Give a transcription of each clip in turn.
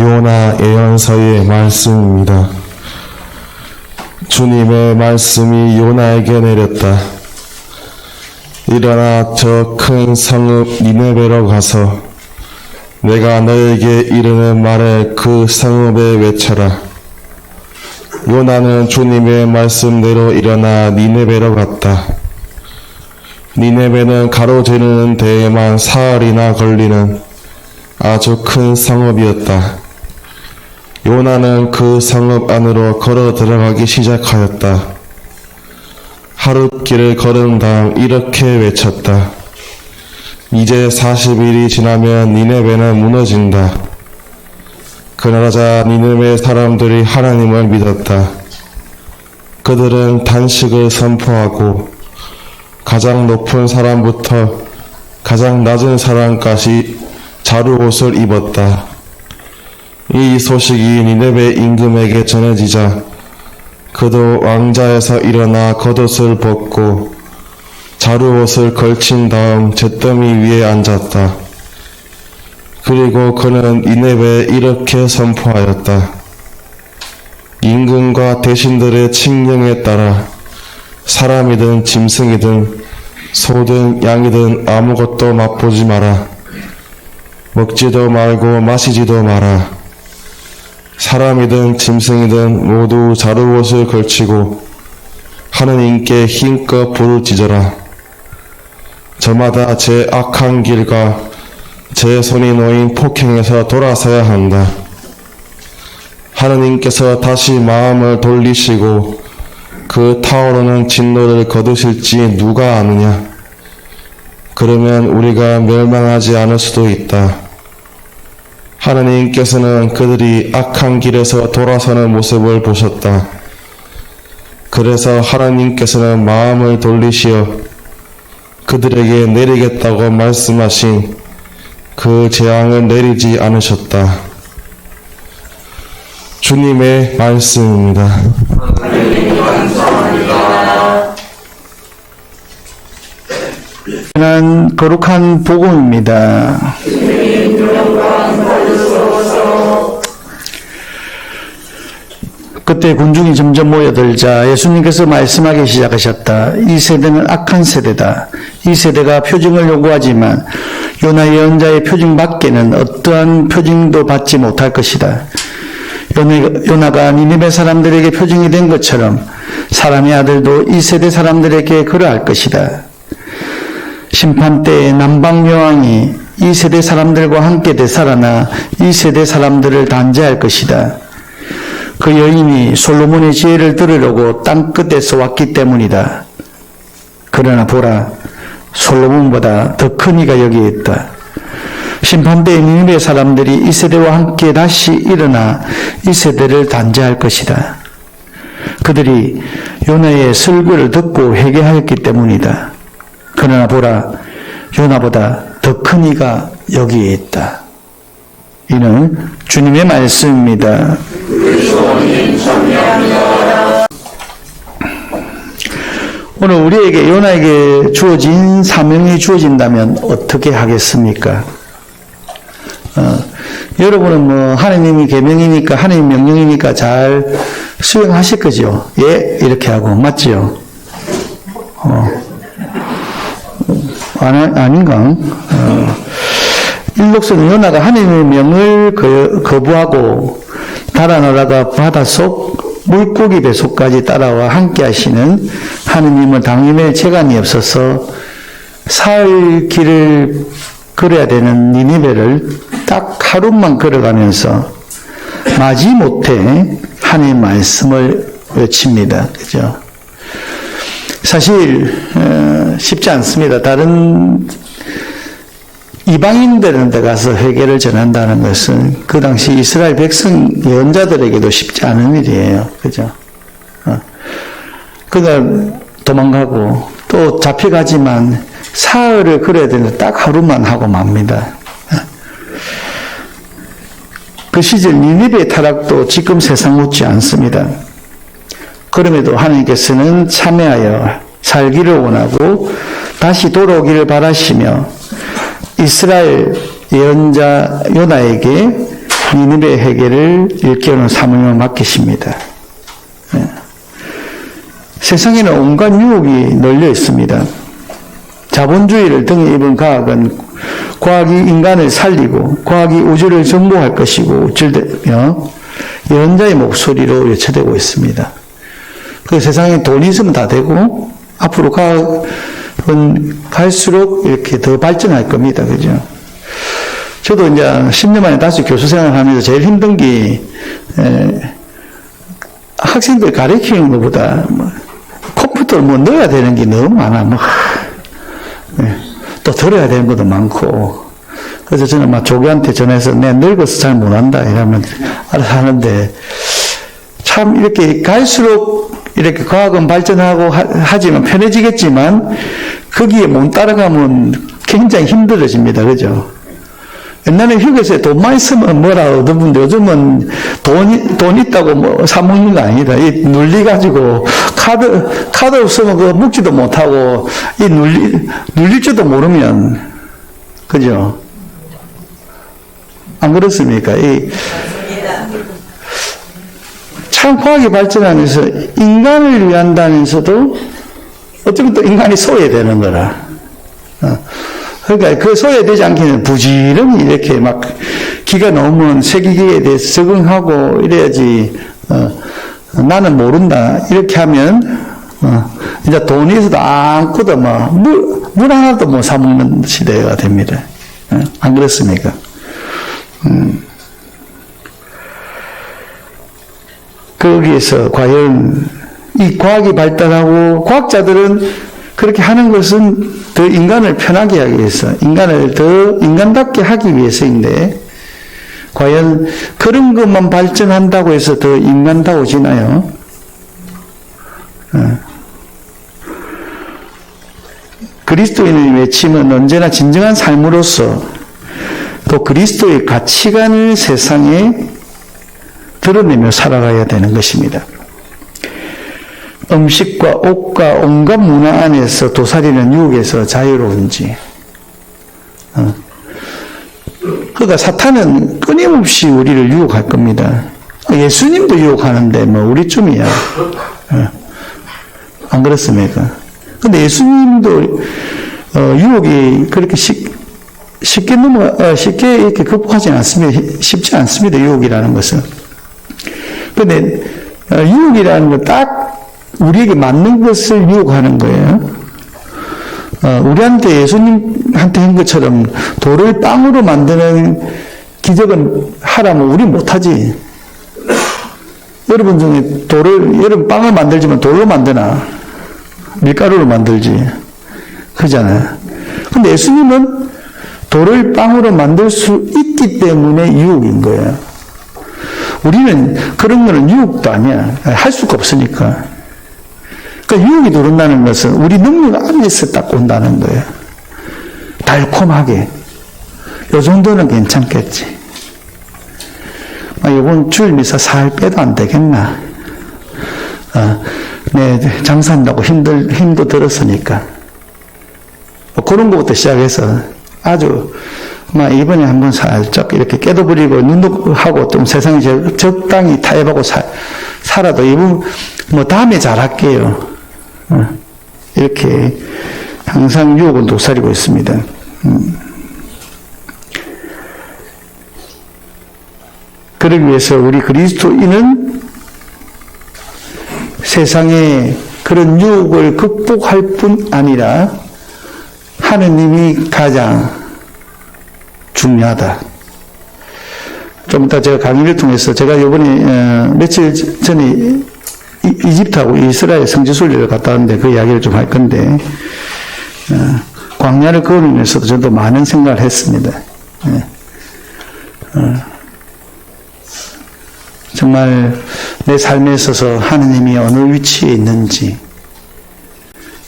요나 예언서의 말씀입니다. 주님의 말씀이 요나에게 내렸다. 일어나 저 큰 성읍 니네베로 가서 내가 너에게 이르는 말을 그 성읍에 외쳐라. 요나는 주님의 말씀대로 일어나 니네베로 갔다. 니네베는 가로지르는 데에만 사흘이나 걸리는 아주 큰 성읍이었다. 요나는 그 성읍 안으로 걸어 들어가기 시작하였다. 하룻길을 걸은 다음 이렇게 외쳤다. 이제 40일이 지나면 니네베는 무너진다. 그러자 니네베 사람들이 하나님을 믿었다. 그들은 단식을 선포하고 가장 높은 사람부터 가장 낮은 사람까지 자루 옷을 입었다. 이 소식이 니네베 임금에게 전해지자 그도 왕자에서 일어나 겉옷을 벗고 자루 옷을 걸친 다음 잿더미 위에 앉았다. 그리고 그는 니네베에 이렇게 선포하였다. 임금과 대신들의 칙령에 따라 사람이든 짐승이든 소든 양이든 아무것도 맛보지 마라. 먹지도 말고 마시지도 마라. 사람이든 짐승이든 모두 자루옷을 걸치고 하느님께 힘껏 부르짖어라. 저마다 제 악한 길과 제 손이 놓인 폭행에서 돌아서야 한다. 하느님께서 다시 마음을 돌리시고 그 타오르는 진노를 거두실지 누가 아느냐? 그러면 우리가 멸망하지 않을 수도 있다. 하나님께서는 그들이 악한 길에서 돌아서는 모습을 보셨다. 그래서 하나님께서는 마음을 돌리시어 그들에게 내리겠다고 말씀하신 그 재앙을 내리지 않으셨다. 주님의 말씀입니다. 는 거룩한 복음입니다. 그때 군중이 점점 모여들자 예수님께서 말씀하기 시작하셨다. 이 세대는 악한 세대다. 이 세대가 표징을 요구하지만 요나 예언자의 표징 밖에는 어떠한 표징도 받지 못할 것이다. 요나- 요나가 니네베 사람들에게 표징이 된 것처럼 사람의 아들도 이 세대 사람들에게 그러할 것이다. 심판 때에 남방 여왕이 이 세대 사람들과 함께 되살아나 이 세대 사람들을 단죄할 것이다. 그 여인이 솔로몬의 지혜를 들으려고 땅 끝에서 왔기 때문이다. 그러나 보라, 솔로몬보다 더 큰 이가 여기 있다. 심판대의 니느웨 사람들이 이 세대와 함께 다시 일어나 이 세대를 단죄할 것이다. 그들이 요나의 설교를 듣고 회개하였기 때문이다. 그러나 보라, 요나보다 더 큰 이가 여기에 있다. 이는 주님의 말씀입니다. 오늘 우리에게 요나에게 주어진 사명이 주어진다면 어떻게 하겠습니까? 어, 여러분은 뭐 하나님이 계명이니까 하나님 명령이니까 잘 수행하실 거죠. 예 이렇게 하고 맞지요? 어, 아니, 아닌가? 어, 일록선 요나가 하나님의 명을 거, 거부하고 달아나다가 바닷속 물고기 배속까지 따라와 함께 하시는 하느님을 당임의 재간이 없어서 사흘 길을 걸어야 되는 니니베를 딱 하루만 걸어가면서 마지못해 하나님 말씀을 외칩니다. 그죠? 사실 어, 쉽지 않습니다. 다른 이방인들은 데 가서 회개를 전한다는 것은 그 당시 이스라엘 백성 예언자들에게도 쉽지 않은 일이에요. 그죠? 어. 그날 도망가고 또 잡혀가지만 사흘을 그래야 되는데 딱 하루만 하고 맙니다. 어. 그 시절 니니베의 타락도 지금 세상 못지 않습니다. 그럼에도 하나님께서는 참여하여 살기를 원하고 다시 돌아오기를 바라시며 이스라엘 예언자 요나에게 니느베 해결을 일깨우는 사명을 맡기십니다. 예. 세상에는 온갖 유혹이 널려 있습니다. 자본주의를 등에 입은 과학은 과학이 인간을 살리고 과학이 우주를 정복할 것이고 어쩔때며 예언자의 목소리로 외쳐되고 있습니다. 그 세상에 돈이 있으면 다 되고 앞으로 과학 은 갈수록 이렇게 더 발전할 겁니다. 그죠? 저도 이제 10년 만에 다시 교수 생활을 하면서 제일 힘든 게 에, 학생들 가르치는 것보다 뭐 컴퓨터를 뭐 넣어야 되는 게 너무 많아. 뭐 예, 또 들어야 되는 것도 많고. 그래서 저는 막 조교한테 전해서 내 늙어서 잘 못한다 이러면 알아서 하는데 참 이렇게 갈수록 이렇게 과학은 발전하고 하, 지만 편해지겠지만 거기에 못 따라가면 굉장히 힘들어집니다. 그죠? 옛날에 휴게소에 돈 많이 쓰면 뭐라 하던데 요즘은 돈, 돈 있다고 뭐 사먹는 거 아니다. 이 눌리가지고 카드, 카드 없으면 그거 묵지도 못하고 이 눌리, 눌릴 줄도 모르면, 그죠? 안 그렇습니까? 이, 참 과학이 발전하면서 인간을 위한다면서도 어쩌면 또 인간이 소외되는 거라. 어. 그러니까 그 소외되지 않기는 부지런히 이렇게 막 기가 넘은 새기기에 대해서 적응하고 이래야지 어, 나는 모른다 이렇게 하면 어, 이제 돈이 있어도 아무것도 뭐물 물 하나도 못 사먹는 시대가 됩니다. 어, 안 그렇습니까? 음. 거기에서 과연 이 과학이 발달하고 과학자들은 그렇게 하는 것은 더 인간을 편하게 하기 위해서, 인간을 더 인간답게 하기 위해서인데, 과연 그런 것만 발전한다고 해서 더 인간다워지나요? 어. 그리스도인의 외침은 언제나 진정한 삶으로서 또 그리스도의 가치관을 세상에 드러내며 살아가야 되는 것입니다. 음식과 옷과 온갖 문화 안에서 도사리는 유혹에서 자유로운지. 어. 그러니까 사탄은 끊임없이 우리를 유혹할 겁니다. 예수님도 유혹하는데 뭐 우리쯤이야. 어. 안 그렇습니까? 근데 예수님도 어, 유혹이 그렇게 쉽, 쉽게 넘어 어, 쉽게 이렇게 극복하지 않습니다. 쉽지 않습니다. 유혹이라는 것은. 근데 어, 유혹이라는 건 딱 우리에게 맞는 것을 유혹하는 거예요. 어, 우리한테 예수님한테 한 것처럼 돌을 빵으로 만드는 기적은 하라면 우리 못하지. 여러분 중에 돌을, 여러분 빵을 만들지만 돌로 만드나? 밀가루로 만들지. 그잖아요. 근데 예수님은 돌을 빵으로 만들 수 있기 때문에 유혹인 거예요. 우리는 그런 거는 유혹도 아니야. 할 수가 없으니까. 그러니까 유혹이 들어온다는 것은 우리 능력 안에서 딱 온다는 거예요. 달콤하게. 요 정도는 괜찮겠지. 아, 이번 주일 미사 살 빼도 안 되겠나. 아, 네, 장사한다고 힘들, 힘도 들었으니까. 뭐 그런 것부터 시작해서 아주, 막 이번에 한번 살짝 이렇게 깨도 부리고 눈도 하고 좀 세상에 적당히 타협하고 사, 살아도 이분, 뭐 다음에 잘할게요. 어, 이렇게 항상 유혹을 도사리고 있습니다. 음. 그러기 위해서 우리 그리스도인은 세상에 그런 유혹을 극복할 뿐 아니라 하느님이 가장 중요하다. 좀 이따 제가 강의를 통해서 제가 이번에 어, 며칠 전에 이집트하고 이스라엘 성지순례를 갔다 왔는데 그 이야기를 좀 할 건데 어, 광야를 걸으면서도 저도 많은 생각을 했습니다. 예. 어, 정말 내 삶에 있어서 하느님이 어느 위치에 있는지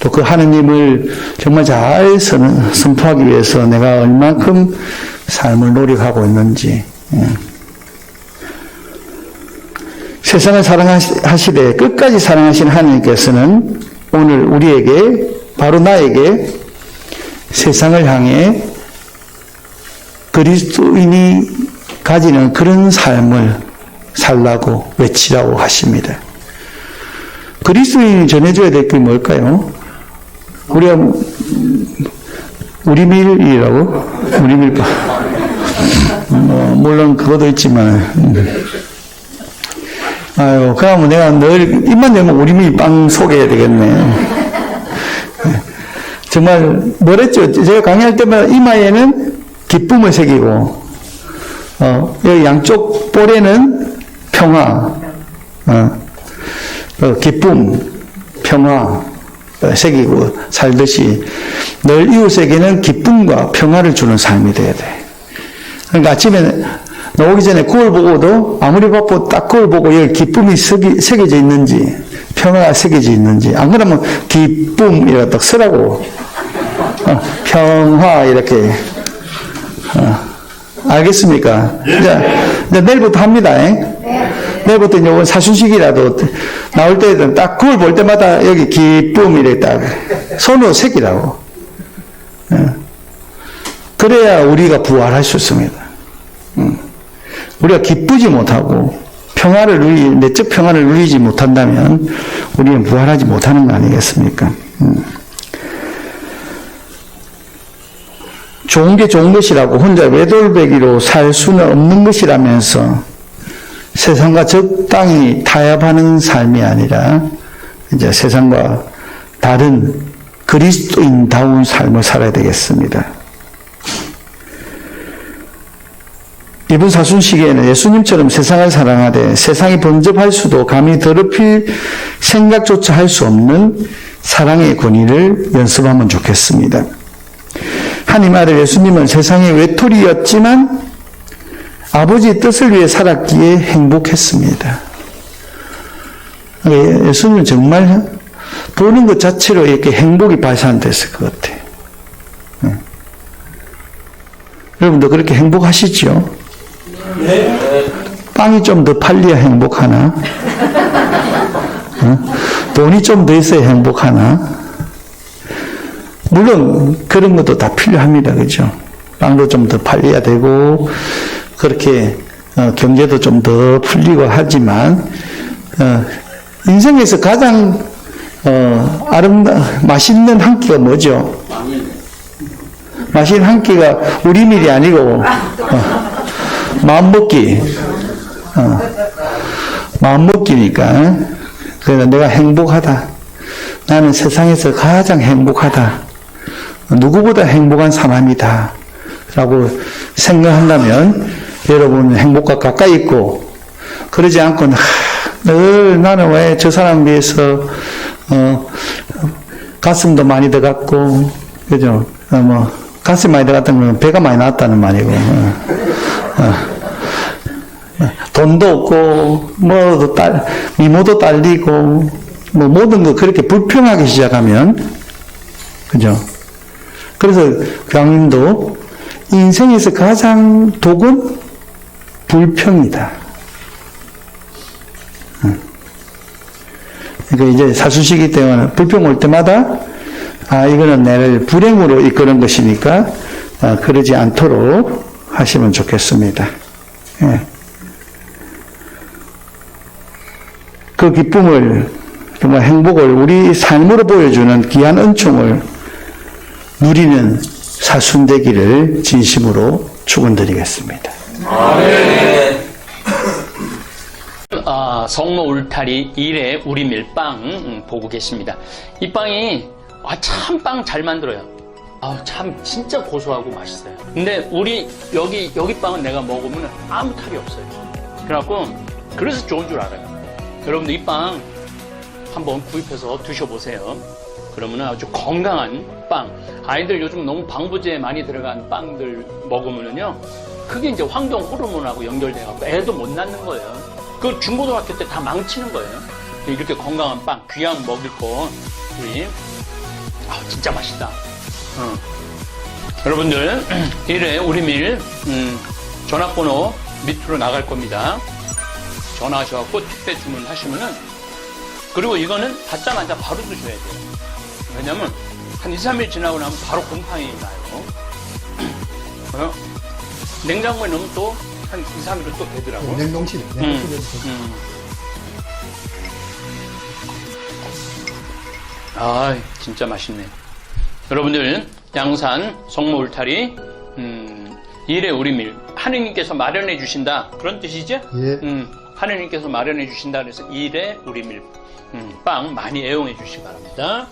또 그 하느님을 정말 잘 선포하기 위해서 내가 얼만큼 삶을 노력하고 있는지 예. 세상을 사랑하시되 끝까지 사랑하신 하나님께서는 오늘 우리에게 바로 나에게 세상을 향해 그리스도인이 가지는 그런 삶을 살라고 외치라고 하십니다. 그리스도인이 전해줘야 될 게 뭘까요? 우리가 우리 밀이라고 우리 밀빵. 뭐 물론 그것도 있지만 음. 아유 그러면 내가 늘 입만 열면 우리 밀빵 소개해야 되겠네. 정말 뭐랬죠? 제가 강의할 때마다 이마에는 기쁨을 새기고 어, 양쪽 볼에는 평화, 어, 어, 기쁨, 평화 어, 새기고 살듯이 늘 이웃에게는 기쁨과 평화를 주는 삶이 돼야 돼. 그러니까 아침에 나오기 전에 거울 보고도 아무리 바빠도 딱 거울 보고 여기 기쁨이 새기, 새겨져 있는지 평화가 새겨져 있는지 안 그러면 기쁨 이라 딱 쓰라고 어, 평화 이렇게 어, 알겠습니까? 이제, 이제 내일부터 합니다. 잉? 내일부터 이제 오늘 사순식이라도 나올 때는 딱 그걸 볼 때마다 여기 기쁨 딱 손으로 새기라고. 예. 그래야 우리가 부활할 수 있습니다. 음. 우리가 기쁘지 못하고 평화를 누리, 내적 평화를 누리지 못한다면 우리는 부활하지 못하는 거 아니겠습니까? 음. 좋은 게 좋은 것이라고 혼자 외돌배기로 살 수는 없는 것이라면서 세상과 적당히 타협하는 삶이 아니라 이제 세상과 다른 그리스도인다운 삶을 살아야 되겠습니다. 이번 사순 시기에는 예수님처럼 세상을 사랑하되 세상이 번접할 수도 감히 더럽힐 생각조차 할 수 없는 사랑의 권위를 연습하면 좋겠습니다. 하나님 아들 예수님은 세상의 외톨이였지만 아버지의 뜻을 위해 살았기에 행복했습니다. 예, 예수님은 정말 보는 것 자체로 이렇게 행복이 발산됐을 것 같아요. 예. 여러분도 그렇게 행복하시죠? 빵이 좀 더 팔려야 행복하나? 어? 돈이 좀 더 있어야 행복하나? 물론 그런 것도 다 필요합니다. 그죠? 빵도 좀 더 팔려야 되고 그렇게 어, 경제도 좀 더 풀리고 하지만 어, 인생에서 가장 어, 아름다 맛있는 한 끼가 뭐죠? 맛있는 한 끼가 우리 밀이 아니고 어, 마음 먹기 어, 마음 먹기니까 그래서 내가 행복하다. 나는 세상에서 가장 행복하다. 누구보다 행복한 사람이다. 라고 생각한다면 여러분 행복과 가까이 있고 그러지 않고 하, 늘 나는 왜 저 사람 비해서 어, 가슴도 많이 들어갔고 그죠? 어, 뭐 가슴 많이 들어갔다는 건 배가 많이 나왔다는 말이고 어, 어. 돈도 없고 뭐도 딸 미모도 딸리고 뭐 모든 거 그렇게 불평하기 시작하면 그죠? 그래서 강림도 인생에서 가장 독은 불평이다. 그러니까 이제 사수시기 때문에 불평 올 때마다 아 이거는 나를 불행으로 이끄는 것이니까 아, 그러지 않도록 하시면 좋겠습니다. 예. 그 기쁨을 정말 행복을 우리 삶으로 보여주는 귀한 은총을 누리는 사순 되기를 진심으로 축원드리겠습니다. 아, 성모 울타리 1회 우리 밀빵 음, 보고 계십니다. 이 빵이 아, 참 빵 잘 만들어요. 아, 참 진짜 고소하고 맛있어요. 근데 우리 여기 여기 빵은 내가 먹으면 아무 탈이 없어요. 그래갖고 그래서 좋은 줄 알아요. 여러분들 이 빵 한번 구입해서 드셔보세요. 그러면 아주 건강한 빵. 아이들 요즘 너무 방부제 많이 들어간 빵들 먹으면은요, 그게 이제 황동 호르몬하고 연결돼갖고 애도 못 낳는 거예요. 그 중고등학교 때 다 망치는 거예요. 이렇게 건강한 빵, 귀한 먹을 거, 우리, 아, 진짜 맛있다. 어. 여러분들, 1회 우리 밀, 음, 전화번호 밑으로 나갈 겁니다. 전화하셔갖고 택배 주문하시면은, 그리고 이거는 받자마자 바로 드셔야 돼요. 왜냐면, 한 2, 3일 지나고 나면 바로 곰팡이 나요. 어? 냉장고에 넣으면 또 한 2, 3일 또 되더라고. 냉동실에 음, 냉동실에 음. 아, 진짜 맛있네. 여러분들 양산 성모울타리 음, 일의 우리밀 하느님께서 마련해 주신다 그런 뜻이죠? 예. 음, 하느님께서 마련해 주신다 그래서 일의 우리밀 음, 빵 많이 애용해 주시기 바랍니다.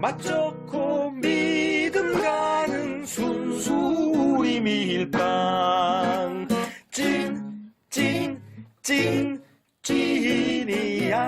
맛좋고 믿음 가는 순수 우리 밀빵 찐 찐 찐 찐이야